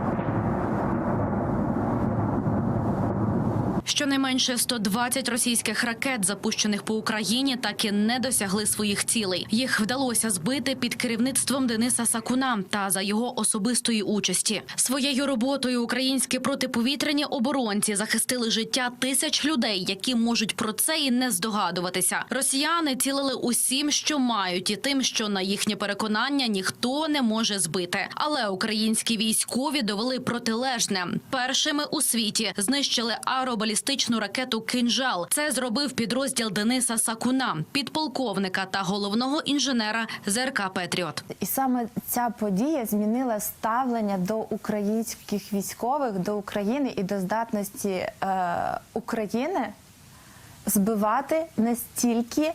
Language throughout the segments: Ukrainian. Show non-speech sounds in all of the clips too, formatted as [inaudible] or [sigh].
Oh! Щонайменше 120 російських ракет, запущених по Україні, так і не досягли своїх цілей. Їх вдалося збити під керівництвом Дениса Сакуна та за його особистої участі. Своєю роботою українські протиповітряні оборонці захистили життя тисяч людей, які можуть про це і не здогадуватися. Росіяни цілили усім, що мають, і тим, що на їхнє переконання ніхто не може збити. Але українські військові довели протилежне. Першими у світі знищили аеробалістичну ракету Кинжал. Це зробив підрозділ Дениса Сакуна, підполковника та головного інженера ЗРК Петріот. І саме ця подія змінила ставлення до українських військових, до України і до здатності е, України збивати настільки,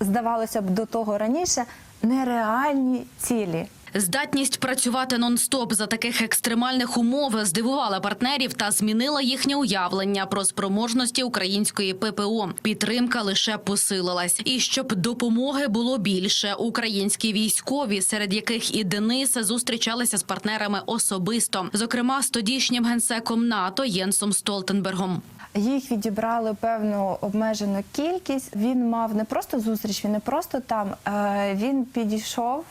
здавалося б, до того раніше нереальні цілі. Здатність працювати нон-стоп за таких екстремальних умов здивувала партнерів та змінила їхнє уявлення про спроможності української ППО. Підтримка лише посилилась. І щоб допомоги було більше, українські військові, серед яких і Денис зустрічалися з партнерами особисто, зокрема з тодішнім генсеком НАТО Єнсом Столтенбергом. Їх відібрали певну обмежену кількість. Він мав не просто зустріч, він не просто там. е, Він підійшов.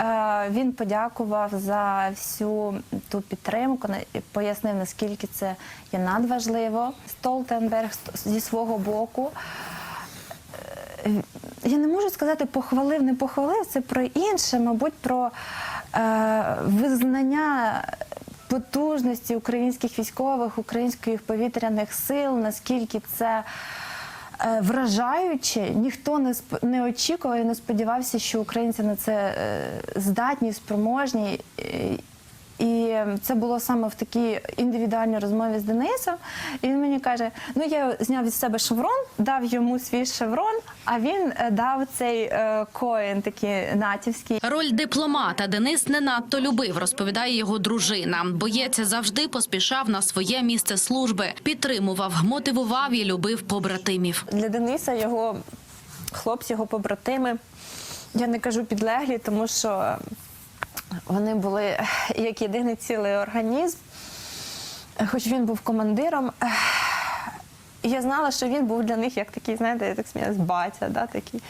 Е, Він подякував за всю ту підтримку, пояснив, наскільки це є надважливо. Столтенберг зі свого боку. е, Я не можу сказати, похвалив, не похвалив. Це про інше, мабуть, про е, визнання потужності українських військових, українських повітряних сил, наскільки це е, вражаюче. Ніхто не не очікував і не сподівався, що українці на це е, здатні, спроможні. І це було саме в такій індивідуальній розмові з Денисом. І він мені каже: ну я зняв від себе шеврон, дав йому свій шеврон, а він е, дав цей е, коін такий натівський. Роль дипломата Денис не надто любив, розповідає його дружина. Боєць завжди поспішав на своє місце служби, підтримував, мотивував і любив побратимів. Для Дениса його хлопці, його побратими, я не кажу підлеглі, тому що вони були як єдиний цілий організм. Хоч він був командиром, я знала, що він був для них як такий, знаєте, я так сміялась, батя, да, такий.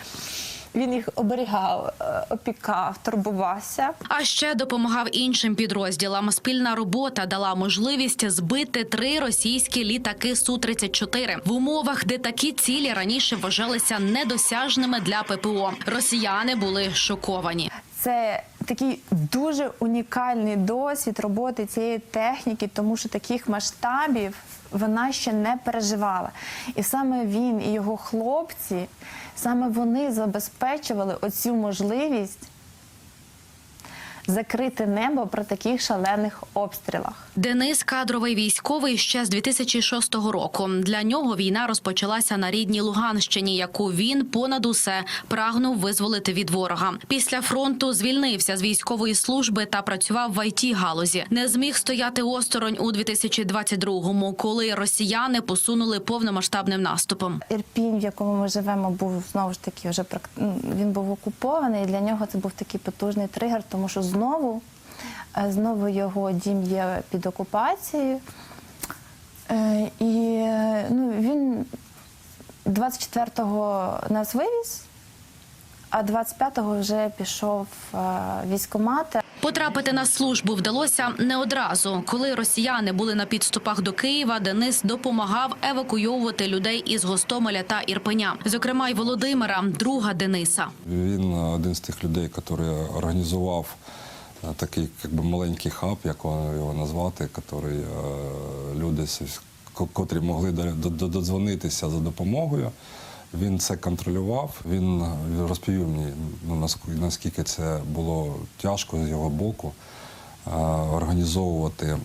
Він їх оберігав, е, опікав, турбувався. А ще допомагав іншим підрозділам. Спільна робота дала можливість збити три російські літаки су 34 в умовах, де такі цілі раніше вважалися недосяжними для ППО. Росіяни були шоковані. Це такий дуже унікальний досвід роботи цієї техніки, тому що таких масштабів вона ще не переживала. І саме він і його хлопці, саме вони забезпечували оцю можливість закрити небо при таких шалених обстрілах. Денис кадровий військовий ще з 2006 року. Для нього війна розпочалася на рідній Луганщині, яку він понад усе прагнув визволити від ворога. Після фронту звільнився з військової служби та працював в it галузі. Не зміг стояти осторонь у 2022-му, коли росіяни посунули повномасштабним наступом. Ірпінь, в якому ми живемо, був знову ж таки вже ну, він був окупований. І для нього це був такий потужний тригер, тому що знову, е, знову його дім є під окупацією. Е, І ну, він 24-го нас вивіз, а 25-го вже пішов е, в військкомат. Потрапити на службу вдалося не одразу. Коли росіяни були на підступах до Києва, Денис допомагав евакуйовувати людей із Гостомеля та Ірпеня, зокрема й Володимира, друга Дениса. Він один з тих людей, який організував е, такий як би, маленький хаб, як його назвати, який е, люди, котрі могли до- до- до- додзвонитися за допомогою. Він це контролював. Він е, розповів мені, ну, наск- наскільки це було тяжко з його боку е, організовувати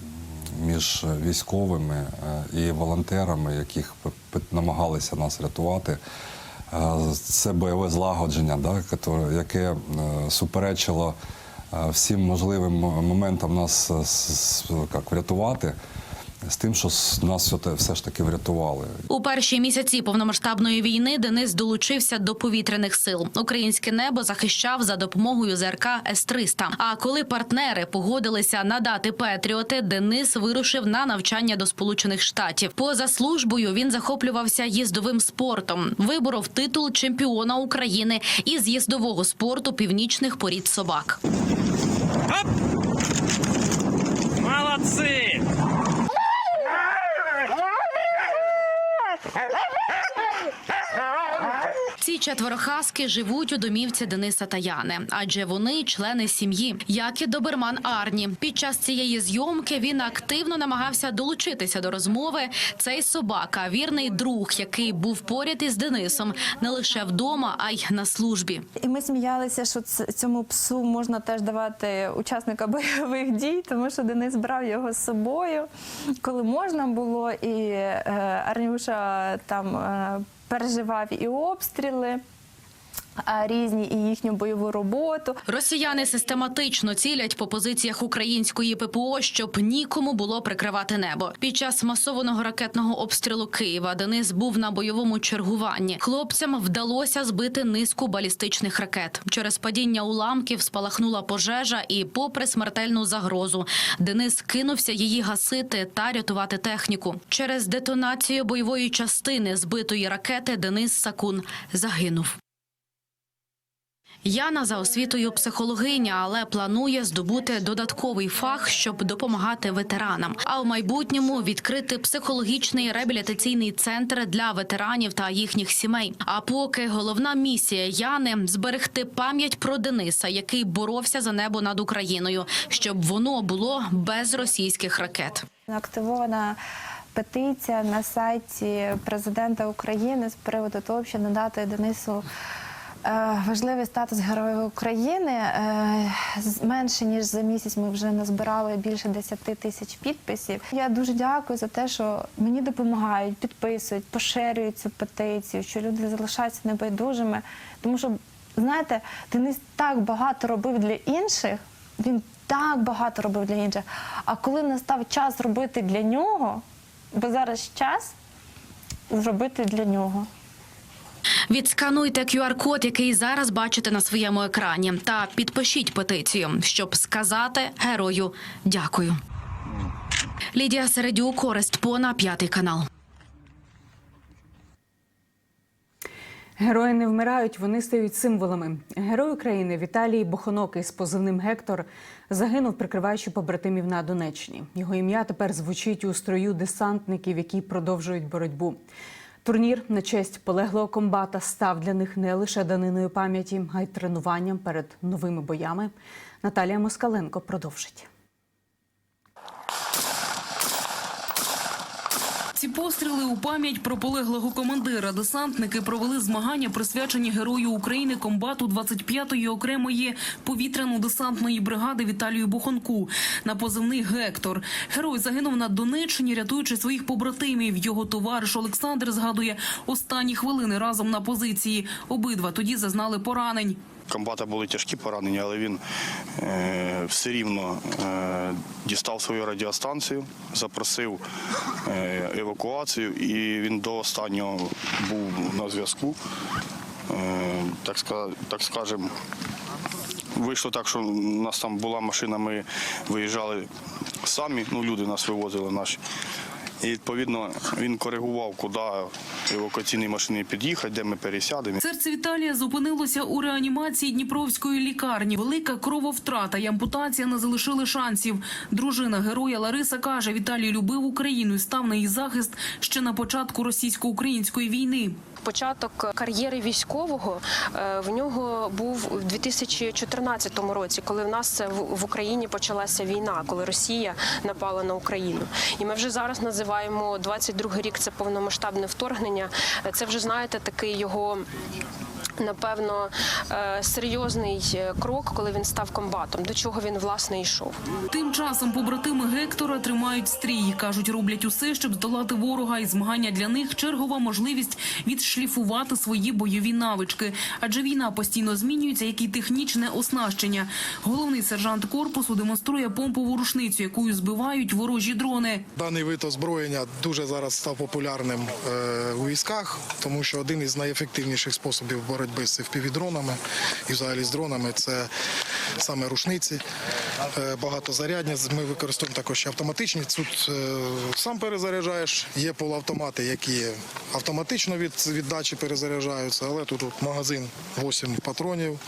між військовими е, і волонтерами, яких намагалися нас рятувати. Це бойове злагодження, да, яке суперечило всім можливим моментам нас як, врятувати. З тим, що нас все ж таки врятували. У перші місяці повномасштабної війни Денис долучився до повітряних сил. Українське небо захищав за допомогою ЗРК С-300. А коли партнери погодилися надати Петріоти, Денис вирушив на навчання до Сполучених Штатів. Поза службою він захоплювався їздовим спортом, виборов титул чемпіона України із їздового спорту північних порід собак. Молодцы! Ці четверо хаски живуть у домівці Дениса та Яни, адже вони члени сім'ї, як і доберман Арні. Під час цієї зйомки він активно намагався долучитися до розмови. Цей собака вірний друг, який був поряд із Денисом не лише вдома, а й на службі. І ми сміялися, що цьому псу можна теж давати учасника [laughs] бойових дій, тому що Денис брав його з собою, коли можна було, і е, Арнюша там е, переживав і обстріли. А, Різні і їхню бойову роботу. Росіяни систематично цілять по позиціях української ППО, щоб нікому було прикривати небо. Під час масованого ракетного обстрілу Києва Денис був на бойовому чергуванні. Хлопцям вдалося збити низку балістичних ракет. Через падіння уламків спалахнула пожежа, і, попри смертельну загрозу, Денис кинувся її гасити та рятувати техніку. Через детонацію бойової частини збитої ракети Денис Сакун загинув. Яна за освітою психологиня, але планує здобути додатковий фах, щоб допомагати ветеранам. А в майбутньому відкрити психологічний реабілітаційний центр для ветеранів та їхніх сімей. А поки головна місія Яни зберегти пам'ять про Дениса, який боровся за небо над Україною, щоб воно було без російських ракет. Активована петиція на сайті президента України з приводу того, щоб надати Денису. Е, Важливий статус Героя України Е, менше ніж за місяць ми вже назбирали більше 10 тисяч підписів. Я дуже дякую за те, що мені допомагають, підписують, поширюють цю петицію, що люди залишаються небайдужими. Тому що, знаєте, Денис так багато робив для інших. Він так багато робив для інших. А коли настав час робити для нього, бо зараз час зробити для нього. Відскануйте QR-код, який зараз бачите на своєму екрані, та підпишіть петицію, щоб сказати герою дякую. Лідія Середюк, Корист Пона, п'ятий канал. Герої не вмирають, вони стають символами. Герой України Віталій Бохонокий з позивним Гектор загинув, прикриваючи побратимів на Донеччині. Його ім'я тепер звучить у строю десантників, які продовжують боротьбу. Турнір на честь полеглого комбата став для них не лише даниною пам'яті, а й тренуванням перед новими боями. Наталія Москаленко продовжить. Постріли у пам'ять про полеглого командира. Десантники провели змагання, присвячені герою України комбату 25-ї окремої повітряно-десантної бригади Віталію Бухонку на позивний Гектор. Герой загинув на Донеччині, рятуючи своїх побратимів. Його товариш Олександр згадує останні хвилини разом на позиції. Обидва тоді зазнали поранень. Комбата були тяжкі поранення, але він е, все рівно е, дістав свою радіостанцію, запросив е, евакуацію, і він до останнього був на зв'язку. Так скажемо, вийшло так, що у нас там була машина, ми виїжджали самі, ну люди нас вивозили наші. І відповідно він коригував, куди евакуаційні машини під'їхати, де ми пересядемо. Серце Віталія зупинилося у реанімації Дніпровської лікарні. Велика крововтрата і ампутація не залишили шансів. Дружина героя Лариса каже, Віталій любив Україну і став на її захист ще на початку російсько-української війни. Початок кар'єри військового е, в нього був у 2014 році, коли в нас в в Україні почалася війна, коли Росія напала на Україну. І ми вже зараз називаємо 22 рік. Це повномасштабне вторгнення. Е, Це вже знаєте такий його. Напевно, е, серйозний е, крок, коли він став комбатом, до чого він власне йшов. Тим часом побратими Гектора тримають стрій. кажуть, роблять усе, щоб здолати ворога, і змагання для них чергова можливість відшліфувати свої бойові навички. Адже війна постійно змінюється, як і технічне оснащення. Головний сержант корпусу демонструє помпову рушницю, якою збивають ворожі дрони. Даний вид озброєння дуже зараз став популярним е, у військах, тому що один із найефективніших способів боротьби з FPV-дронами і взагалі з дронами це саме рушниці, е, багатозарядні. Ми використовуємо також автоматичні. Тут е, сам перезаряджаєш. Є полуавтомати, які автоматично від віддачі перезаряджаються, але тут от магазин 8 патронів,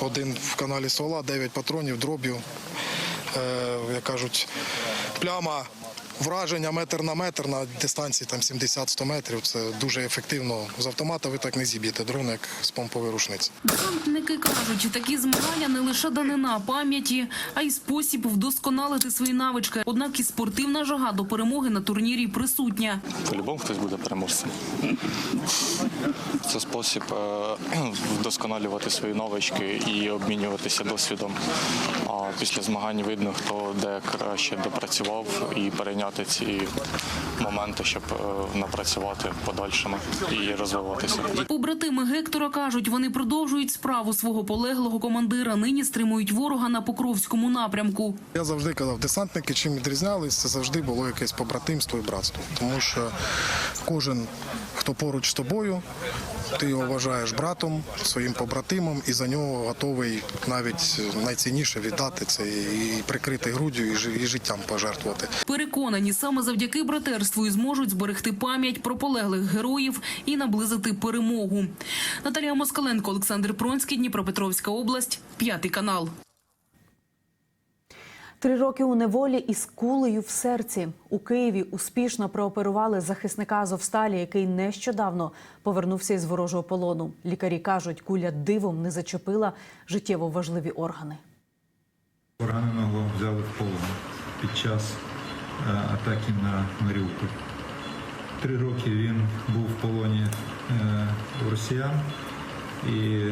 один в каналі ствола, 9 патронів, дроб'ю е, як кажуть, пляма враження метр на метр на дистанції там 70-100 метрів. Це дуже ефективно. З автомата ви так не зіб'єте дрон, як з помпової рушниці. Десантники кажуть, такі змагання не лише данина пам'яті, а й спосіб вдосконалити свої навички. Однак і спортивна жага до перемоги на турнірі присутня. По-любому хтось буде переможцем. Це спосіб е, вдосконалювати свої навички і обмінюватися досвідом. А після змагань видно, хто де краще допрацював і перейняти ці моменти, щоб е, напрацювати в подальшому і розвиватися. Побратими Гектора кажуть, вони продовжують справу свого полеглого командира. Нині стримують ворога на Покровському напрямку. Я завжди казав, десантники чим відрізнялись, це завжди було якесь побратимство і братство. Тому що кожен, хто поруч з тобою, ти його вважаєш братом, своїм побратимом, і за нього готовий навіть найцінніше віддати це і прикрити груддю, і і життям пожертвувати. Переконані, саме завдяки братерству і зможуть зберегти пам'ять про полеглих героїв і наблизити перемогу. Наталія Москаленко, Олександр Пронський, Дніпропетровська область, п'ятий канал. Три роки у неволі із кулею в серці у Києві успішно прооперували захисника Азовсталі, який нещодавно повернувся із ворожого полону. Лікарі кажуть, куля дивом не зачепила життєво важливі органи. Пораненого взяли в полон під час атаки на Маріуполь. Три роки він був в полоні е, у росіян, і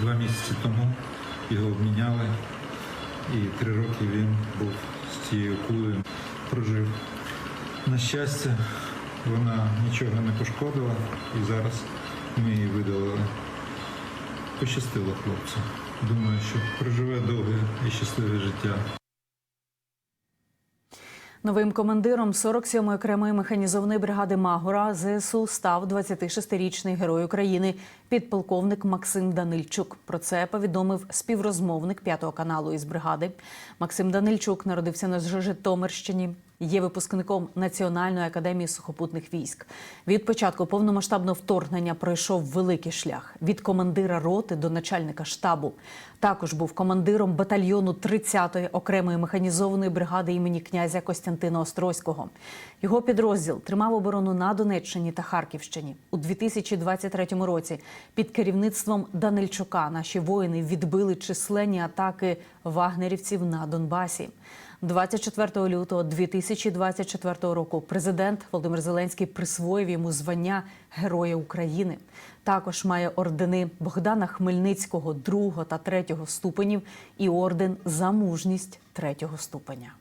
два місяці тому його обміняли, і три роки він був з цією кулею, прожив. На щастя, вона нічого не пошкодила, і зараз ми її видалили. Пощастило хлопцю. Думаю, що проживе довге і щасливе життя. Новим командиром 47-ї окремої механізованої бригади Магора ЗСУ став 26-річний герой України, підполковник Максим Данильчук. Про це повідомив співрозмовник п'ятого каналу із бригади. Максим Данильчук народився на Житомирщині. Є випускником Національної академії сухопутних військ. Від початку повномасштабного вторгнення пройшов великий шлях від командира роти до начальника штабу. Також був командиром батальйону 30-ї окремої механізованої бригади імені князя Костянтина Острозького. Його підрозділ тримав оборону на Донеччині та Харківщині. У 2023 році під керівництвом Данильчука наші воїни відбили численні атаки вагнерівців на Донбасі. 24 лютого 2024 року президент Володимир Зеленський присвоїв йому звання Героя України. Також має ордени Богдана Хмельницького 2 та 3 ступенів і орден за мужність 3 ступеня.